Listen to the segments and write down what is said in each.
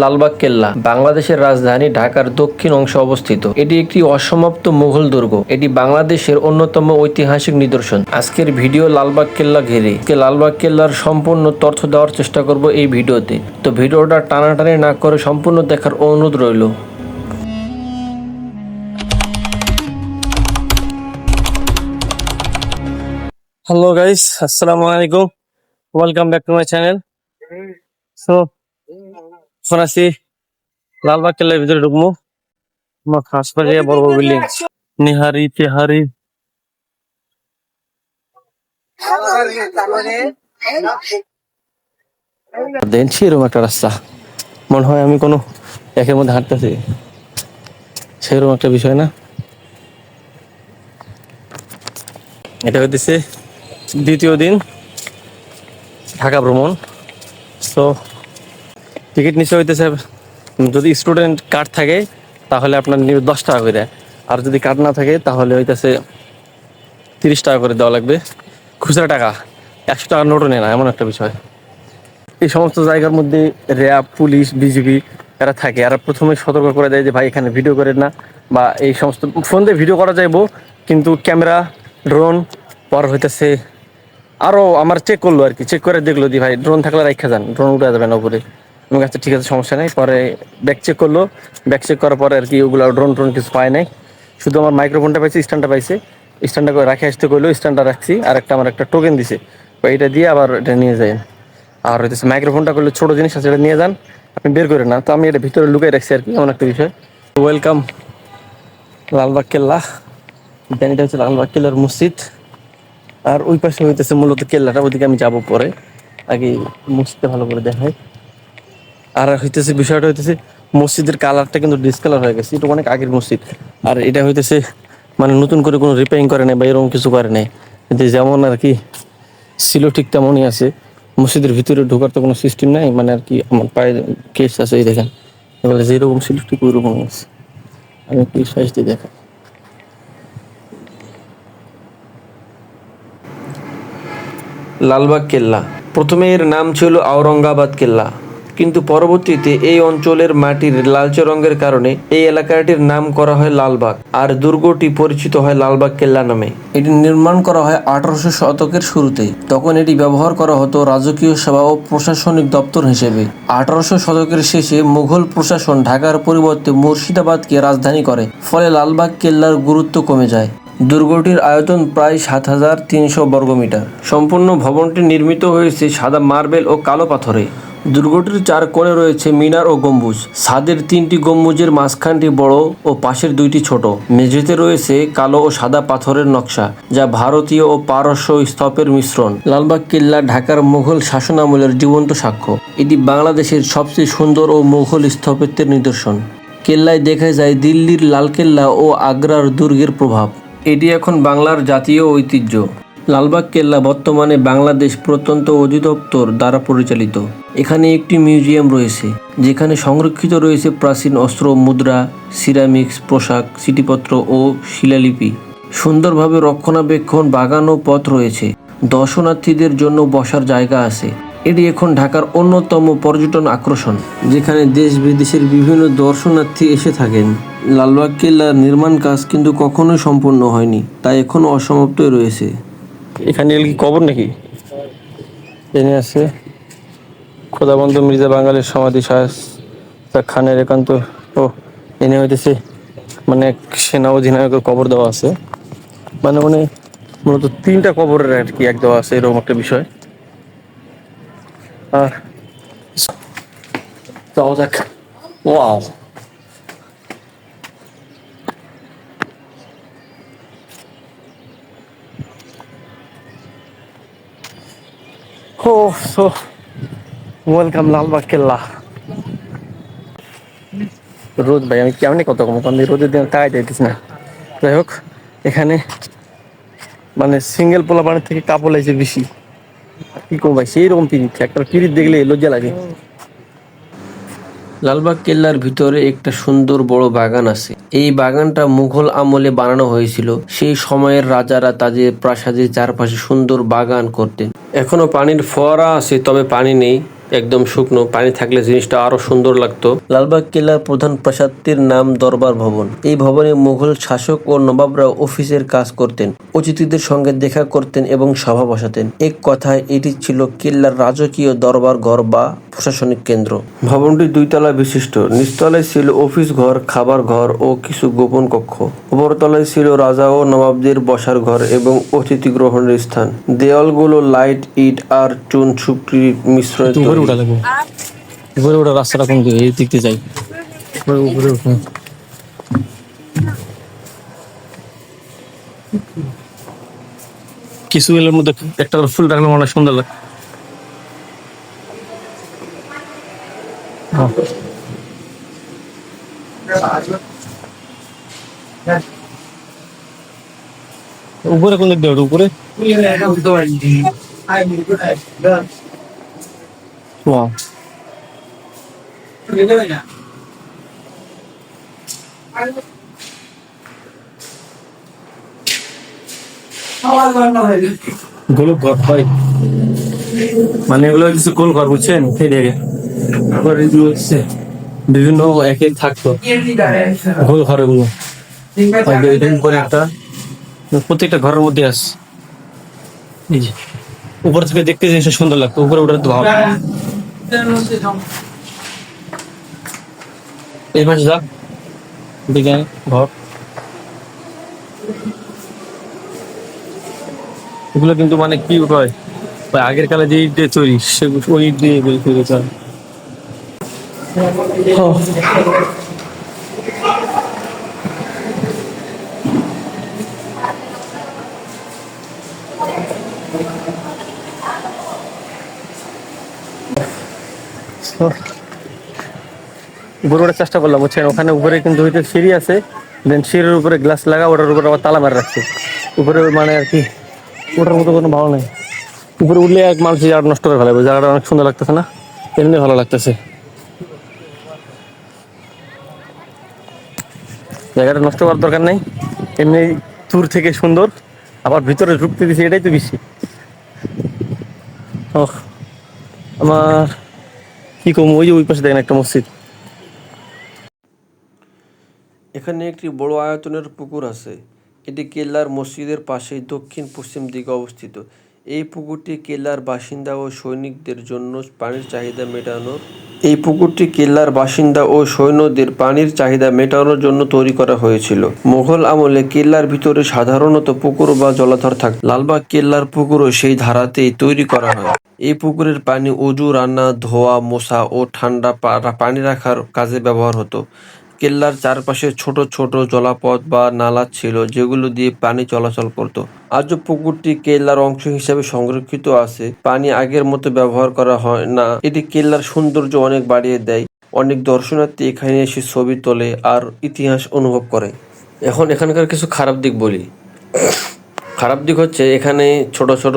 লালবাগ কেল্লা, বাংলাদেশের রাজধানী ঢাকার দক্ষিণ অংশে অবস্থিত। এটি একটি অসমাপ্ত মুঘল দুর্গ। এটি বাংলাদেশের অন্যতম ঐতিহাসিক নিদর্শন। আজকের ভিডিও লালবাগ কেল্লা ঘিরে। লালবাগ কেল্লার সম্পূর্ণ তথ্য দেওয়ার চেষ্টা করব এই ভিডিওতে। তো ভিডিওটা টানাটানি না করে সম্পূর্ণ দেখার অনুরোধ রইল। হ্যালো গাইস আসসালামু আলাইকুম welcome back to my channel so এখন আছি লালবাগ কেল্লার ভিতরে ঢুকবো। আশপাশে বড় বড় বিল্ডিং নিহারি, তেহারি। একটা রাস্তা। মনে হয় আমি কোনো একের মধ্যে হাঁটতেছি। সেরকম একটা বিষয় না। এটা হইতেছে দ্বিতীয় দিন ঢাকা ভ্রমণ। সো টিকিট নিচে হইতেছে যদি স্টুডেন্ট কার্ড থাকে, তাহলে আপনার নিবে দশ টাকা করে। আর যদি কার্ড না থাকে, তাহলে হইতেছে তিরিশ টাকা করে দেওয়া লাগবে। খুচরা টাকা, একশো টাকার নোটও নেয় না, এমন একটা বিষয়। এই সমস্ত জায়গার মধ্যে র্যাব, পুলিশ বিজিবি এরা থাকে। এরা প্রথমে সতর্ক করে দেয় যে, ভাই, এখানে ভিডিও করেন না। বা এই সমস্ত ফোন দিয়ে ভিডিও করা যাইব, কিন্তু ক্যামেরা, ড্রোন, পর হইতেছে আরও আমার চেক করল আর কি। চেক করে দেখল দি ভাই, ড্রোন থাকলে রাখা যান, ড্রোন উঠে যাবে না উপরে। আমি কাছে ঠিক আছে, সমস্যা নেই। পরে ব্যাক চেক করল। ব্যাক চেক করার পরে আর কি ওগুলো ড্রোন ট্রোন কিছু পায় নাই। শুধু আমার মাইক্রোফোনটা পাইছে স্ট্যান্ডটা পাইছে। স্ট্যান্ডটা রাখে আসতে করল স্ট্যান্ডটা রাখছি। আর একটা আমার একটা টোকেন দিছে। এটা দিয়ে আবার এটা নিয়ে যায় আর হইতেছে মাইক্রোফোনটা করলে ছোটো জিনিস আছে, এটা নিয়ে যান। আপনি বের করে না। তো আমি এটা ভিতরে লুকাই রাখছি আর কি, এমন একটা বিষয়। ওয়েলকাম লালবাগ কেল্লা। দেন এটা হচ্ছে লালবাগ কেল্লার মসজিদ। আর ওই পাশে হইতেছে মূলত কেল্লাটা। ওদিকে আমি যাব পরে। আগে মসজিদটা ভালো করে দেখাই। আর হইতেছে বিষয়টা হইতেছে, মসজিদের কালারটা কিন্তু ডিসকালার হয়ে গেছে। এটা অনেক আগের মসজিদ। আর এটা হইতেছে মানে নতুন করে কোনো রিপেয়ারিং করে নাই বা এরকম কিছু করে নাই। কিন্তু যেমন আর কি, ছিল ঠিক তেমনই আছে। মসজিদের ভিতরে ঢোকার তো কোনো সিস্টেম নাই মানে আর কি আমার পায়ে কেস আছে এই দেখেন। এবারে যেরকম ছিল ঠিক ওই রকমই আছে। আমি একটু সাইজ দিয়ে লালবাগ কেল্লা। প্রথমে এর নাম ছিল আওরঙ্গাবাদ কেল্লা। কিন্তু পরবর্তীতে এই অঞ্চলের মাটির লালচে রঙের কারণে এই এলাকাটির নাম করা হয় লালবাগ আর দুর্গটি পরিচিত হয় লালবাগ কেল্লা নামে। এটি নির্মাণ করা হয় আঠারোশো শতকের শুরুতে তখন এটি ব্যবহার করা হতো রাজকীয় সেবা ও প্রশাসনিক দপ্তর হিসেবে। আঠারোশো শতকের শেষে মুঘল প্রশাসন ঢাকার পরিবর্তে মুর্শিদাবাদকে রাজধানী করে, ফলে লালবাগ কেল্লার গুরুত্ব কমে যায়। দুর্গটির আয়তন প্রায় সাত হাজার তিনশো বর্গমিটার। সম্পূর্ণ ভবনটি নির্মিত হয়েছে সাদা মার্বেল ও কালো পাথরে। দুর্গটির চার কোণে রয়েছে মিনার ও গম্বুজ। ছাদের তিনটি গম্বুজের মাঝখানটি বড় ও পাশের দুইটি ছোট। মেঝেতে রয়েছে কালো ও সাদা পাথরের নকশা, যা ভারতীয় ও পারস্য স্তপের মিশ্রণ। লালবাগ কেল্লা ঢাকার মুঘল শাসনামলের জীবন্ত সাক্ষ্য। এটি বাংলাদেশের সবচেয়ে সুন্দর ও মুঘল স্থাপত্যের নিদর্শন। কেল্লায় দেখা যায় দিল্লির লালকেল্লা ও আগ্রার দুর্গের প্রভাব। এটি এখন বাংলার জাতীয় ঐতিহ্য। লালবাগ কেল্লা বর্তমানে বাংলাদেশ প্রত্যন্ত অধিদপ্তর দ্বারা পরিচালিত। এখানে একটি মিউজিয়াম রয়েছে, যেখানে সংরক্ষিত রয়েছে প্রাচীন অস্ত্র, মুদ্রা সিরামিক্স পোশাক, চিঠিপত্র ও শিলালিপি। সুন্দরভাবে রক্ষণাবেক্ষণ বাগান ও পথ রয়েছে। দর্শনার্থীদের জন্য বসার জায়গা আছে। এটি এখন ঢাকার অন্যতম পর্যটন আকর্ষণ, যেখানে দেশ বিদেশের বিভিন্ন দর্শনার্থী এসে থাকেন। লালবাগ কেল্লার নির্মাণ কাজ কিন্তু কখনোই সম্পূর্ণ হয়নি, তাই এখনও অসমাপ্তই রয়েছে। এখানে কি কবর নাকি? জেনে আছে খোদাবন্ধ মির্জা বাঙালির সমাধি শাহ খানের একান্ত ও এনে হইতেছে। মানে সেনা অধিনায়কের কবর দেওয়া আছে। মানে মানে মূলত তিনটা কবরের আর কি এক দেওয়া আছে, এরকম একটা বিষয়। আর যাওয়া যাক। ওয়াও। ও সো ওয়েলকাম লালবাগ কেল্লা রোদ ভাই, আমি কেমনি কত কম কারণ রোদের দিন তাই যাইতেছি না। যাই হোক, এখানে মানে সিঙ্গেল পোলা পানির থেকে কাপড় লাগছে বেশি। কি করব ভাই সেই রকম পিরিত একটা পিরিত দেখলে লজ্জা লাগে। লালবাগ কেল্লার ভিতরে একটা সুন্দর বড় বাগান আছে। এই বাগানটা মুঘল আমলে বানানো হয়েছিল। সেই সময়ের রাজারা তাদের প্রাসাদের চারপাশে সুন্দর বাগান করতেন। এখনও পানির ফোয়ারা আছে তবে পানি নেই। একদম শুকনো পানি থাকলে জিনিসটা আরও সুন্দর লাগতো। লালবাগ কেল্লার প্রধান প্রাসাদটির নাম দরবার ভবন। এই ভবনে মুঘল শাসক ও নবাবরা অফিসের কাজ করতেন অতিথিদের সঙ্গে দেখা করতেন এবং সভা বসাতেন। এক কথায় এটি ছিল কেল্লার রাজকীয় দরবার ঘর বা প্রশাসনিক কেন্দ্র। ভবনটি দুইতলা বিশিষ্ট। নিচতলায় ছিল অফিস ঘর খাবার ঘর ও কিছু গোপন কক্ষ। উপরতলায় ছিল রাজা ও নবাবদের বসার ঘর এবং অতিথি গ্রহণের স্থান। দেওয়ালগুলো লাইট ইট আর চুন শুক্রির মিশ্রণে। উঠা লাগবে। উপরে ওঠা রাস্তাটা কোন দিকে? এই দিক দিয়ে যাই। উপরে উপরে উঠুন কিছু এলের মধ্যে একটা ফুল রাখলে হয় সুন্দর লাগে। হ্যাঁ। উপরে কোন দিক দিয়ে উপরে? Wow. ঘর হয়। মানে এগুলো কিছু গোল ঘর বুঝছেন? সেই দেখে আবার এগুলো হচ্ছে। বিভিন্ন এক থাকতো। গোল ঘর এগুলো। উপরে একটা। প্রত্যেকটা ঘরের মধ্যে আছে। এই উপর থেকে দেখতে জিনিসটা সুন্দর লাগতো। উপরে ওঠার তো এই পাশে যা। দিকে ঘর। এগুলো কিন্তু মানে কি উপায়? আগের কালে যে ইট দিয়ে তৈরি সেগুলো ওই ইট দিয়ে তৈরি করা। উপরে ওঠার চেষ্টা করলাম, বুঝছেন? ওখানে উপরে কিন্তু হইতে সিঁড়ি আছে দেন সিঁড়ির উপরে গ্লাস লাগা ওটার উপরে আবার তালা মারা রাখছে। উপরে মানে আর কি ওটার মতো কোনো ভালো নাই। উপরে উঠলে এক মানুষ জায়গাটা নষ্ট করে ফেলাবে জায়গাটা অনেক সুন্দর লাগতেছে না? এমনি ভালো লাগতেছে। জায়গাটা নষ্ট করার দরকার নেই, এমনি দূর থেকে সুন্দর, আবার ভিতরে ঢুকতে দিছি, এটাই তো বেশি। আমার কি কম ওই যে ওই পাশে দেখেন একটা মসজিদ। এখানে একটি বড় আয়তনের পুকুর আছে। এটি কেল্লার মসজিদের পাশে দক্ষিণ পশ্চিম দিকে অবস্থিত। এই পুকুরটি কেল্লার বাসিন্দা ও সৈনিকদের জন্য পানির চাহিদা মেটানোর এই পুকুরটি কেল্লার বাসিন্দা ও সৈন্যদের পানির চাহিদা মেটানোর জন্য তৈরি করা হয়েছিল। মুঘল আমলে কেল্লার ভিতরে সাধারণত পুকুর বা জলাধার থাক লালবাগ কেল্লার পুকুরও সেই ধারাতেই তৈরি করা হয়। এই পুকুরের পানি উজু রান্না, ধোয়া, মোছা ও ঠান্ডা পানি রাখার কাজে ব্যবহার হতো। কেল্লার চারপাশে ছোট ছোট জলাপথ বা নালা ছিল যেগুলো দিয়ে পানি চলাচল করত। আজও পুকুরটি কেল্লার অংশ হিসেবে সংরক্ষিত আছে। পানি আগের মতো ব্যবহার করা হয় না। এটি কেল্লার সৌন্দর্য অনেক বাড়িয়ে দেয়। অনেক দর্শনার্থী এখানে এসে ছবি তোলে আর ইতিহাস অনুভব করে। এখন এখানকার কিছু খারাপ দিক বলি। খারাপ দিক হচ্ছে এখানে ছোট ছোট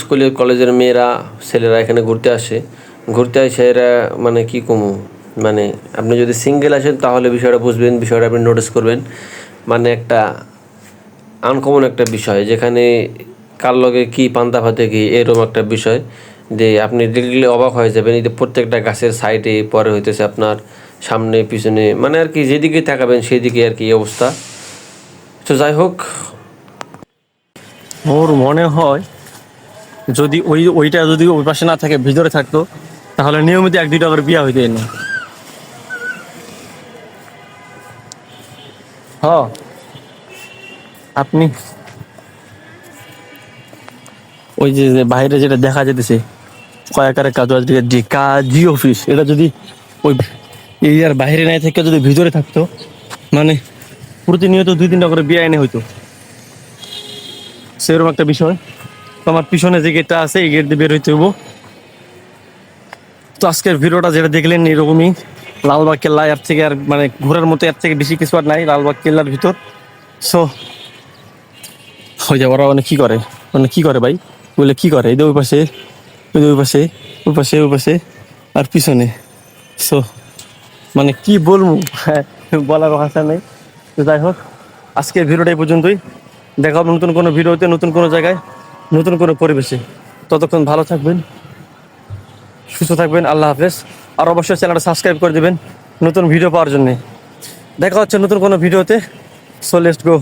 স্কুলের কলেজের মেয়েরা, ছেলেরা এখানে ঘুরতে আসে। ঘুরতে আসে এরা মানে কি কমু মানে আপনি যদি সিঙ্গেল আসেন তাহলে বিষয়টা বুঝবেন, বিষয়টা আপনি নোটিস করবেন। মানে একটা আনকমন একটা বিষয়, যেখানে কার লগে কী পান্তা ভাতে কি, এরকম একটা বিষয়, যে আপনি দেখলে অবাক হয়ে যাবেন। এই যে প্রত্যেকটা গাছের সাইডে পরে হইতেছে আপনার সামনে, পিছনে মানে আর কি যেদিকে তাকাবেন সেদিকে আর কি অবস্থা। তো যাই হোক ওর মনে হয় যদি ওই ওইটা যদি ওই পাশে না থাকে, ভিতরে থাকতো, তাহলে নিয়মিত এক দুইটা করে বিয়া হইতে না হ আপনি? ওই যে বাইরে যেটা দেখা যেতেছে কয়েকারে কাজ যে কাজী অফিস, এটা যদি ওই এরিয়ার বাইরে নাই থেকে, যদি ভিতরে থাকতো মানে প্রতিনিয়ত দুই তিনটা করে বিয়ে এনে হইতো। সেরকম একটা বিষয়। তো আমার পিছনে যে গেটটা আছে এই গেট দিয়ে বের হইতে হব তো আজকের ভিডিওটা যেটা দেখলেন এরকমই লালবাগ কেল্লা এর থেকে আর মানে ঘোরার মতো এর থেকে বেশি কিছু আর নাই লালবাগ কেল্লার ভিতর। সো ওই যে ওরা মানে কি করে? মানে কি করে ভাই? বলে কি করে? এই যে ওই পাশে ওই যে ওই পাশে ওই পাশে ওই পাশে আর পিছনে। সো মানে কি বলব? হ্যাঁ, বলার ভাষা নেই। তো যাই হোক আজকের ভিডিওটা এই পর্যন্তই। দেখা হবে নতুন কোনো ভিডিওতে, নতুন কোনো জায়গায়, নতুন কোনো পরিবেশে। ততক্ষণ ভালো থাকবেন, সুস্থ থাকবেন, আল্লাহ হাফেজ। আর অবশ্যই চ্যানেলটা সাবস্ক্রাইব করে দেবেন নতুন ভিডিও পাওয়ার জন্যে। দেখা হচ্ছে নতুন কোনো ভিডিওতে। So let's go